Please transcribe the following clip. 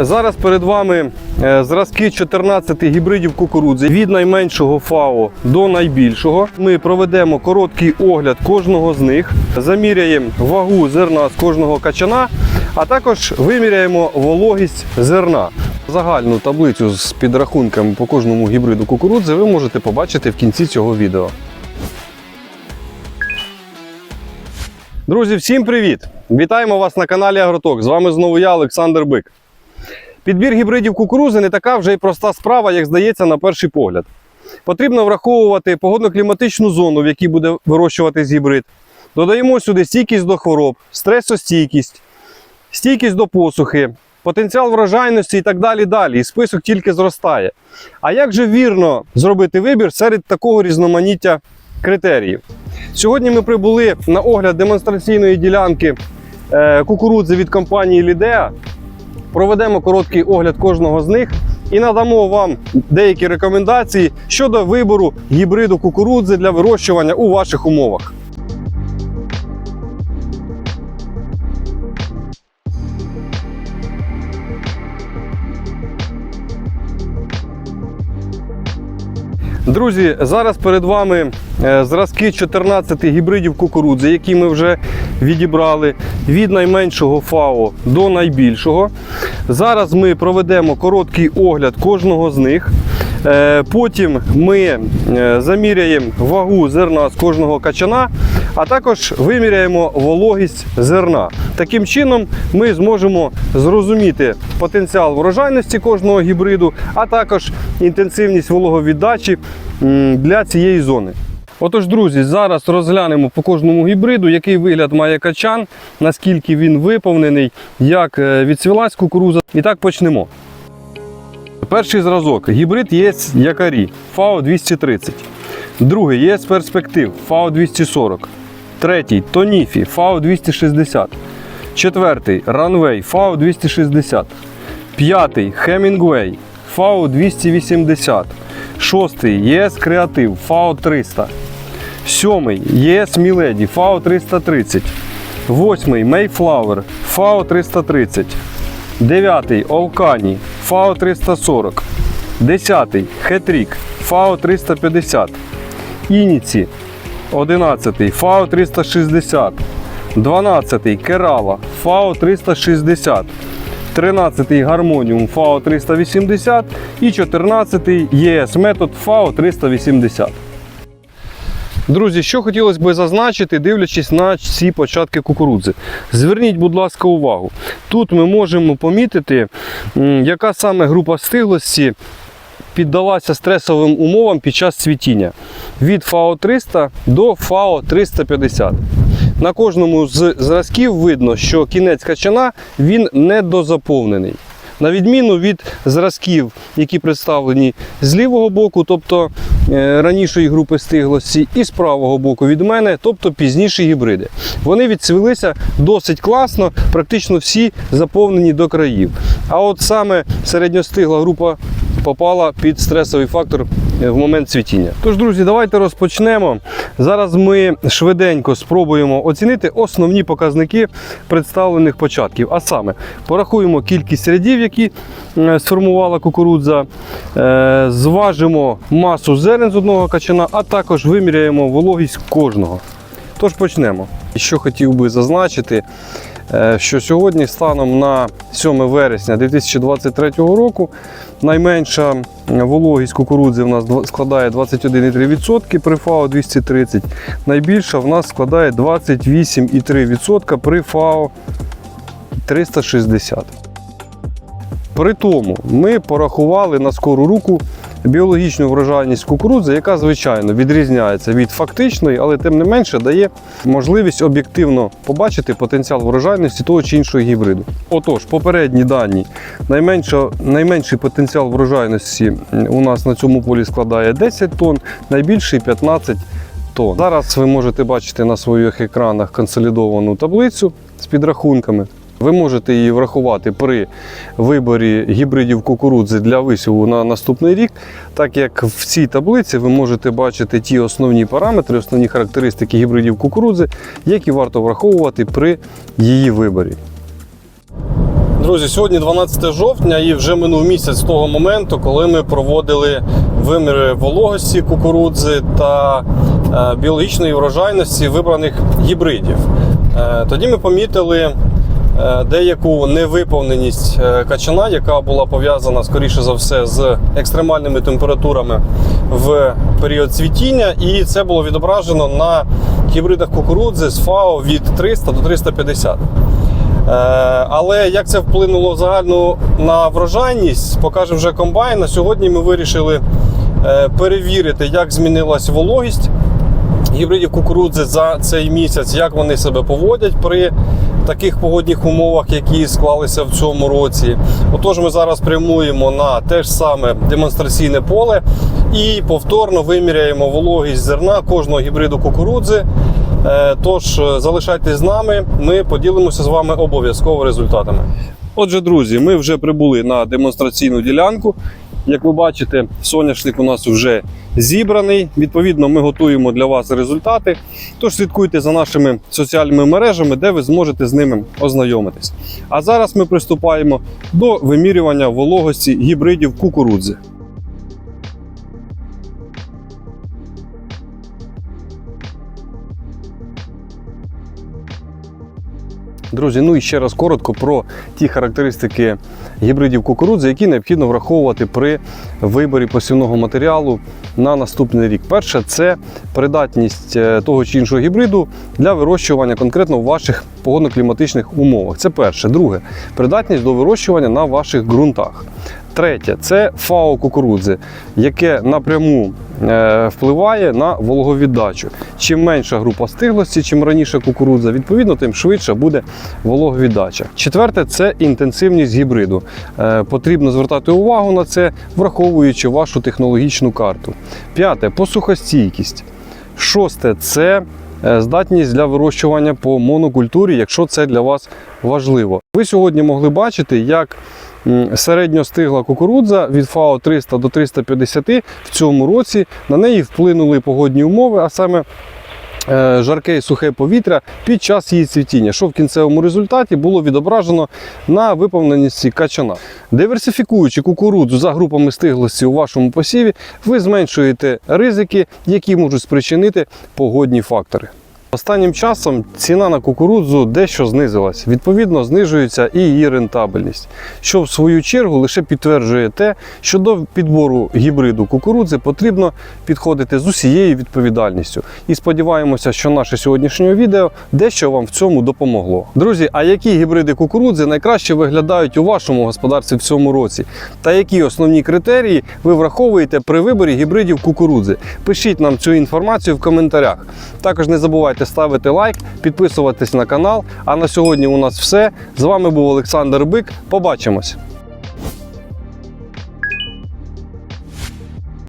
Зараз перед вами е, зразки 14 гібридів кукурудзи від найменшого ФАО до найбільшого. Ми проведемо короткий огляд кожного з них, заміряємо вагу зерна з кожного качана, а також виміряємо вологість зерна. Загальну таблицю з підрахунками по кожному гібриду кукурудзи ви можете побачити в кінці цього відео. Друзі, всім привіт! Вітаємо вас на каналі Агроток. З вами знову я, Олександр Бик. Підбір гібридів кукурузи не така вже й проста справа, як здається на перший погляд. Потрібно враховувати погодно-кліматичну зону, в якій буде вирощуватись гібрид. Додаємо сюди стійкість до хвороб, стресостійкість, стійкість до посухи, потенціал врожайності і так далі. далі. І список тільки зростає. А як же вірно зробити вибір серед такого різноманіття критеріїв? Сьогодні ми прибули на огляд демонстраційної ділянки е, кукурудзи від компанії Лідеа. Проведемо короткий огляд кожного з них і надамо вам деякі рекомендації щодо вибору гібриду кукурудзи для вирощування у ваших умовах. Друзі, зараз перед вами е, зразки 14 гібридів кукурудзи, які ми вже відібрали від найменшого ФАО до найбільшого. Зараз ми проведемо короткий огляд кожного з них. Е, Потім ми е, заміряємо вагу зерна з кожного качана, а також виміряємо вологість зерна. Таким чином ми зможемо зрозуміти потенціал врожайності кожного гібриду, а також інтенсивність вологовіддачі для цієї зони. Отож, друзі, зараз розглянемо по кожному гібриду, який вигляд має качан, наскільки він виповнений, як е, відцвілась кукуруза. І так почнемо. Перший зразок гібрид ЄС Якарі ФАО 230. Другий ЄС Перспектив ФАО 240. Третій Тоніфі ФАО 260. Четвертий Ранвей ФАО 260. П'ятий Хемінгвей ФАО 280. Шостий ЄС Креатив ФАО 300. Сьомий ЄС Міледі ФАО 330. Восьмий Мейфлауер ФАО 330. Дев'ятий Олкані ФАО 340. Десятий Хетрік ФАО 350. Ініці 11 ФАО 360. 12 Керала ФАО 360. 13 Гармоніум ФАО 380 і 14 ЄС метод ФАО 380. Друзі, що хотілося б зазначити, дивлячись на ці початки кукурудзи. Зверніть, будь ласка, увагу. Тут ми можемо помітити, яка саме група стиглості піддалася стресовим умовам під час цвітіння. Від ФАО 300 до ФАО 350. На кожному з зразків видно, що кінець качана він недозаповнений. На відміну від зразків, які представлені з лівого боку, тобто е, ранішої групи стиглості, і з правого боку від мене, тобто пізніші гібриди. Вони відцвілися досить класно, практично всі заповнені до країв. А от саме середньостигла група попала під стресовий фактор е, в момент цвітіння. Тож, друзі, давайте розпочнемо. Зараз ми швиденько спробуємо оцінити основні показники представлених початків. А саме, порахуємо кількість рядів, які е, сформувала кукурудза, е, зважимо масу зерен з одного качана, а також виміряємо вологість кожного. Тож почнемо. Що хотів би зазначити, що сьогодні станом на 7 вересня 2023 року найменша вологість кукурудзи в нас складає 21,3% при ФАО 230, найбільша в нас складає 28,3% при ФАО 360. При тому ми порахували на скору руку біологічну врожайність кукурудзи, яка звичайно відрізняється від фактичної, але тим не менше дає можливість об'єктивно побачити потенціал врожайності того чи іншого гібриду. Отож, попередні дані. Найменша, найменший потенціал врожайності у нас на цьому полі складає 10 тонн, найбільший 15 тонн. Зараз ви можете бачити на своїх екранах консолідовану таблицю з підрахунками. Ви можете її врахувати при виборі гібридів кукурудзи для висіву на наступний рік, так як в цій таблиці ви можете бачити ті основні параметри, основні характеристики гібридів кукурудзи, які варто враховувати при її виборі. Друзі, сьогодні 12 жовтня і вже минув місяць з того моменту, коли ми проводили виміри вологості кукурудзи та е, біологічної врожайності вибраних гібридів. Е, тоді ми помітили деяку невиповненість е, качана, яка була пов'язана скоріше за все з екстремальними температурами в період цвітіння, і це було відображено на гібридах кукурудзи з ФАО від 300 до 350. Е, Але як це вплинуло загально на врожайність, покаже вже комбайн. На сьогодні ми вирішили е, перевірити, як змінилась вологість гібридів кукурудзи за цей місяць, як вони себе поводять при таких погодних умовах, які склалися в цьому році. Отож, ми зараз прямуємо на те ж саме демонстраційне поле і повторно виміряємо вологість зерна кожного гібриду кукурудзи. Е, Тож залишайтесь з нами, ми поділимося з вами обов'язково результатами. Отже, друзі, ми вже прибули на демонстраційну ділянку. Як ви бачите, соняшник у нас вже зібраний. Відповідно, ми готуємо для вас результати. Тож слідкуйте за нашими соціальними мережами, де ви зможете з ними ознайомитись. А зараз ми приступаємо до вимірювання вологості гібридів кукурудзи. Друзі, ну і ще раз коротко про ті характеристики гібридів кукурудзи, які необхідно враховувати при виборі посівного матеріалу на наступний рік. Перше, це придатність е, того чи іншого гібриду для вирощування конкретно в ваших погодно-кліматичних умовах. Це перше. Друге, придатність до вирощування на ваших ґрунтах. Третє це ФАО кукурудзи, яке напряму впливає на вологовіддачу. Чим менша група стиглості, чим раніше кукурудза, відповідно, тим швидше буде вологовіддача. Четверте це інтенсивність гібриду. Е, потрібно звертати увагу на це, враховуючи вашу технологічну карту. П'яте посухостійкість. Шосте це е, здатність для вирощування по монокультурі, якщо це для вас важливо. Ви сьогодні могли бачити, як середньостигла кукурудза від ФАО 300 до 350 в цьому році на неї вплинули погодні умови, а саме е, жарке і сухе повітря під час її цвітіння, що в кінцевому результаті було відображено на виповненості качана. Диверсифікуючи кукурудзу за групами стиглості у вашому посіві, ви зменшуєте ризики, які можуть спричинити погодні фактори. Останнім часом ціна на кукурудзу дещо знизилась. Відповідно, знижується і її рентабельність, що в свою чергу лише підтверджує те, що до підбору гібриду кукурудзи потрібно підходити з усією відповідальністю. І сподіваємося, що наше сьогоднішнє відео дещо вам в цьому допомогло. Друзі, а які гібриди кукурудзи найкраще виглядають у вашому господарстві в цьому році? Та які основні критерії ви враховуєте при виборі гібридів кукурудзи? Пишіть нам цю інформацію в коментарях. Також не забувайте ставити лайк, підписуватись на канал. А на сьогодні у нас все. З вами був Олександр Бик. Побачимось!